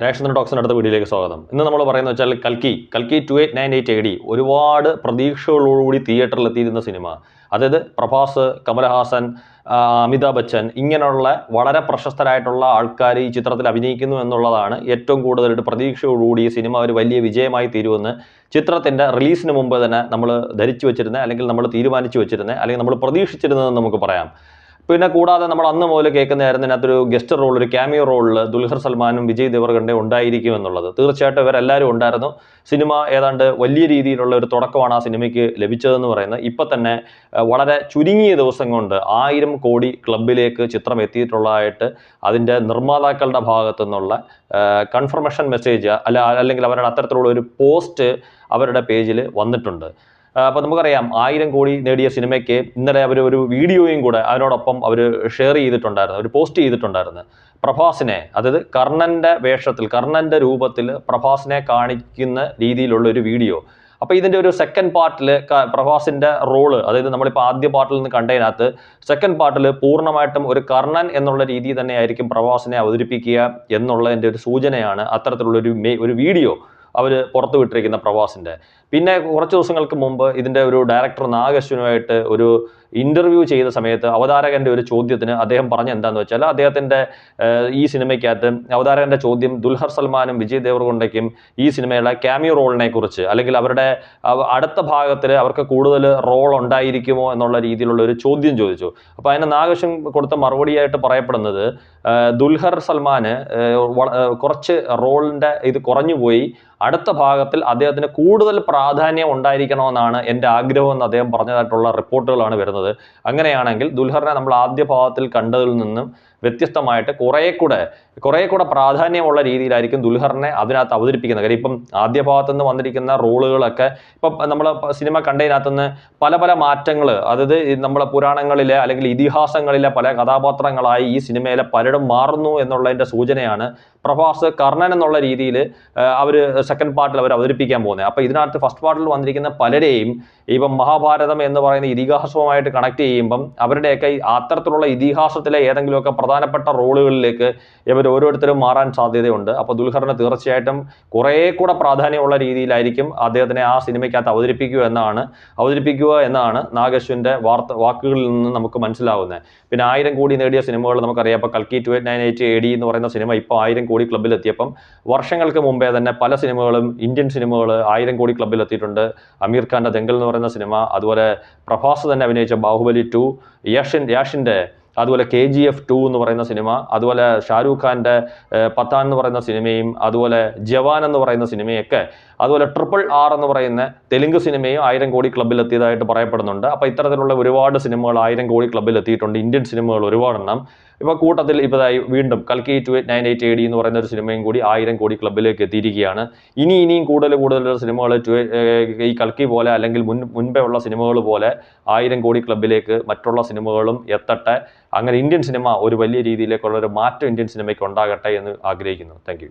Direction ടോക്സിന്റെ അടുത്ത വീഡിയോയിലേക്ക് സ്വാഗതം. ഇന്ന് നമ്മൾ പറയുന്നത് വെച്ചാൽ കൽക്കി കൽക്കി two eight nine eight A D ഒരുപാട് പ്രതീക്ഷകളോടുകൂടി തിയേറ്ററിൽ എത്തിയിരുന്ന സിനിമ. അതായത് പ്രഭാസ് കമലഹാസൻ അമിതാഭ് ബച്ചൻ ഇങ്ങനെയുള്ള വളരെ പ്രശസ്തരായിട്ടുള്ള ആൾക്കാർ ഈ ചിത്രത്തിൽ അഭിനയിക്കുന്നു എന്നുള്ളതാണ് ഏറ്റവും കൂടുതലായിട്ട് പ്രതീക്ഷയോടുകൂടി ഈ സിനിമ ഒരു വലിയ വിജയമായി തീരുമെന്ന് ചിത്രത്തിന്റെ റിലീസിന് മുമ്പ് തന്നെ നമ്മൾ ധരിച്ചു വെച്ചിരുന്നത് അല്ലെങ്കിൽ നമ്മൾ തീരുമാനിച്ചു വെച്ചിരുന്നത് അല്ലെങ്കിൽ നമ്മൾ പ്രതീക്ഷിച്ചിരുന്നതെന്ന് നമുക്ക് പറയാം. പിന്നെ കൂടാതെ നമ്മൾ അന്ന് മുതൽ കേൾക്കുന്നതായിരുന്നു ഇതിനകത്തൊരു ഗസ്റ്റ് റോൾ ഒരു ക്യാമിയോ റോളിൽ ദുൽഖർ സൽമാനും വിജയ് ദേവർഗണ്ടെ ഉണ്ടായിരിക്കും എന്നുള്ളത്. തീർച്ചയായിട്ടും ഇവരെല്ലാവരും ഉണ്ടായിരുന്നു. സിനിമ ഏതാണ്ട് വലിയ രീതിയിലുള്ള ഒരു തുടക്കമാണ് ആ സിനിമയ്ക്ക് ലഭിച്ചതെന്ന് പറയുന്നത്. ഇപ്പം തന്നെ വളരെ ചുരുങ്ങിയ ദിവസം കൊണ്ട് ആയിരം കോടി ക്ലബിലേക്ക് ചിത്രം എത്തിയിട്ടുള്ളതായിട്ട് അതിന്റെ നിർമ്മാതാക്കളുടെ ഭാഗത്തു നിന്നുള്ള കൺഫർമേഷൻ മെസ്സേജ് അല്ല അല്ലെങ്കിൽ അവരുടെ അത്തരത്തിലുള്ള ഒരു പോസ്റ്റ് അവരുടെ പേജിൽ വന്നിട്ടുണ്ട്. അപ്പോൾ നമുക്കറിയാം ആയിരം കോടി നേടിയ സിനിമയ്ക്ക് ഇന്നലെ അവർ ഒരു വീഡിയോയും കൂടെ അതിനോടൊപ്പം അവർ ഷെയർ ചെയ്തിട്ടുണ്ടായിരുന്നു അവർ പോസ്റ്റ് ചെയ്തിട്ടുണ്ടായിരുന്നു. പ്രഭാസിനെ അതായത് കർണന്റെ വേഷത്തിൽ കർണന്റെ രൂപത്തിൽ പ്രഭാസിനെ കാണിക്കുന്ന രീതിയിലുള്ള ഒരു വീഡിയോ. അപ്പോൾ ഇതിന്റെ ഒരു സെക്കൻഡ് പാർട്ടിൽ പ്രഭാസിന്റെ റോൾ അതായത് നമ്മളിപ്പോൾ ആദ്യ പാർട്ടിൽ നിന്ന് കണ്ടതിനകത്ത് സെക്കൻഡ് പാർട്ടിൽ പൂർണമായിട്ടും ഒരു കർണൻ എന്നുള്ള രീതി തന്നെയായിരിക്കും പ്രഭാസിനെ അവതരിപ്പിക്കുക എന്നുള്ളതിന്റെ ഒരു സൂചനയാണ് അത്തരത്തിലുള്ള ഒരു ഒരു വീഡിയോ. അവർ പുറത്തു വിട്ടിരിക്കുന്ന പ്രവാസിന്റെ പിന്നെ കുറച്ച് ദിവസങ്ങൾക്ക് മുമ്പ് ഇതിന്റെ ഒരു ഡയറക്ടർ നാഗശ്വനുമായിട്ട് ഒരു ഇന്റർവ്യൂ ചെയ്ത സമയത്ത് അവതാരകന്റെ ഒരു ചോദ്യത്തിന് അദ്ദേഹം പറഞ്ഞ എന്താണെന്ന് വെച്ചാൽ അദ്ദേഹത്തിന്റെ ഈ സിനിമയ്ക്കകത്ത് അവതാരകന്റെ ചോദ്യം ദുൽഹർ സൽമാനും വിജയ് ദേവർകൊണ്ടയ്ക്കും ഈ സിനിമയുടെ ക്യാമിയോ റോളിനെ കുറിച്ച് അല്ലെങ്കിൽ അവരുടെ അടുത്ത ഭാഗത്തിൽ അവർക്ക് കൂടുതൽ റോൾ ഉണ്ടായിരിക്കുമോ എന്നുള്ള രീതിയിലുള്ള ഒരു ചോദ്യം ചോദിച്ചു. അപ്പോൾ അതിന് നാഗശം കൊടുത്ത മറുപടിയായിട്ട് പറയപ്പെടുന്നത് ദുൽഹർ സൽമാന് കുറച്ച് റോളിന്റെ ഇത് കുറഞ്ഞുപോയി അടുത്ത ഭാഗത്തിൽ അദ്ദേഹത്തിന് കൂടുതൽ പ്രാധാന്യം ഉണ്ടായിരിക്കണമെന്നാണ് എന്റെ ആഗ്രഹം എന്ന് അദ്ദേഹം പറഞ്ഞതായിട്ടുള്ള റിപ്പോർട്ടുകളാണ് വരുന്നത്. അങ്ങനെയാണെങ്കിൽ ദുൽഹറിനെ നമ്മൾ ആദ്യ ഭാഗത്തിൽ കണ്ടതിൽ നിന്നും വ്യത്യസ്തമായിട്ട് കുറേ കൂടെ കുറേ കൂടെ പ്രാധാന്യമുള്ള രീതിയിലായിരിക്കും ദുൽഹറിനെ അതിനകത്ത് അവതരിപ്പിക്കുന്നത്. കാര്യം ഇപ്പം ആദ്യ ഭാഗത്തു നിന്ന് വന്നിരിക്കുന്ന റോളുകളൊക്കെ ഇപ്പം നമ്മൾ സിനിമ കണ്ടതിനകത്ത് നിന്ന് പല പല മാറ്റങ്ങൾ അതായത് നമ്മളെ പുരാണങ്ങളിലെ അല്ലെങ്കിൽ ഇതിഹാസങ്ങളിലെ പല കഥാപാത്രങ്ങളായി ഈ സിനിമയിലെ പലരും മാറുന്നു എന്നുള്ളതിന്റെ സൂചനയാണ് പ്രഭാസ് കർണൻ എന്നുള്ള രീതിയിൽ അവർ സെക്കൻഡ് പാർട്ടിൽ അവർ അവതരിപ്പിക്കാൻ പോകുന്നത്. അപ്പോൾ ഇതിനകത്ത് ഫസ്റ്റ് പാർട്ടിൽ വന്നിരിക്കുന്ന പലരെയും ഇപ്പം മഹാഭാരതം എന്ന് പറയുന്ന ഇതിഹാസവുമായിട്ട് കണക്ട് ചെയ്യുമ്പം അവരുടെയൊക്കെ അത്തരത്തിലുള്ള ഇതിഹാസത്തിലെ ഏതെങ്കിലുമൊക്കെ പ്രധാനപ്പെട്ട റോളുകളിലേക്ക് ഇവർ ഓരോരുത്തരും മാറാൻ സാധ്യതയുണ്ട്. അപ്പോൾ ദുൽഖറിന് തീർച്ചയായിട്ടും കുറേ കൂടെ പ്രാധാന്യമുള്ള രീതിയിലായിരിക്കും അദ്ദേഹത്തിനെ ആ സിനിമയ്ക്കകത്ത് അവതരിപ്പിക്കുക എന്നാണ് അവതരിപ്പിക്കുക എന്നാണ് നാഗശ്വന്റെ വാർത്ത വാക്കുകളിൽ നിന്ന് നമുക്ക് മനസ്സിലാവുന്നത്. പിന്നെ ആയിരം കോടി നേടിയ സിനിമകൾ നമുക്കറിയാം. ഇപ്പോൾ കൽക്കി two eight nine eight A D എന്ന് പറയുന്ന സിനിമ ഇപ്പോൾ ആയിരം കോടി ക്ലബിലെത്തിയപ്പം വർഷങ്ങൾക്ക് മുമ്പേ തന്നെ പല സിനിമകളും ഇന്ത്യൻ സിനിമകൾ ആയിരം കോടി ക്ലബിലെത്തിയിട്ടുണ്ട് അമീർ ഖാന്റെ ദംഗൽ എന്ന് പറയുന്ന സിനിമ അതുപോലെ പ്രഭാസ് തന്നെ അഭിനയിച്ച ബാഹുബലി ടു യാഷിൻ യാഷിന്റെ അതുപോലെ കെ ജി എഫ് ടു എന്ന് പറയുന്ന സിനിമ അതുപോലെ ഷാരൂഖ് ഖാന്റെ പത്താൻ എന്ന് പറയുന്ന സിനിമയും അതുപോലെ ജവാൻ എന്ന് പറയുന്ന സിനിമയൊക്കെ അതുപോലെ ട്രിപ്പിൾ ആർ എന്ന് പറയുന്ന തെലുങ്ക് സിനിമയും ആയിരം കോടി ക്ലബ്ബിൽ എത്തിയതായിട്ട് പറയപ്പെടുന്നുണ്ട്. അപ്പോൾ ഇത്തരത്തിലുള്ള ഒരുപാട് സിനിമകൾ ആയിരം കോടി ക്ലബ്ബിൽ എത്തിയിട്ടുണ്ട് ഇന്ത്യൻ സിനിമകൾ ഒരുപാടെണ്ണം. ഇപ്പോൾ കൂട്ടത്തിൽ ഇപ്പോൾ വീണ്ടും കൽക്കി two eight nine eight A D എന്ന് പറയുന്ന ഒരു സിനിമയും കൂടി ആയിരം കോടി ക്ലബ്ബിലേക്ക് എത്തിയിരിക്കുകയാണ്. ഇനി ഇനിയും കൂടുതൽ കൂടുതൽ സിനിമകൾ ഈ കൽക്കി പോലെ അല്ലെങ്കിൽ മുൻ മുൻപേ ഉള്ള സിനിമകൾ പോലെ ആയിരം കോടി ക്ലബ്ബിലേക്ക് മറ്റുള്ള സിനിമകളും എത്തട്ടെ. അങ്ങനെ ഇന്ത്യൻ സിനിമ ഒരു വലിയ രീതിയിലേക്കുള്ള ഒരു മാറ്റം ഇന്ത്യൻ സിനിമയ്ക്ക് ഉണ്ടാകട്ടെ എന്ന് ആഗ്രഹിക്കുന്നു. താങ്ക്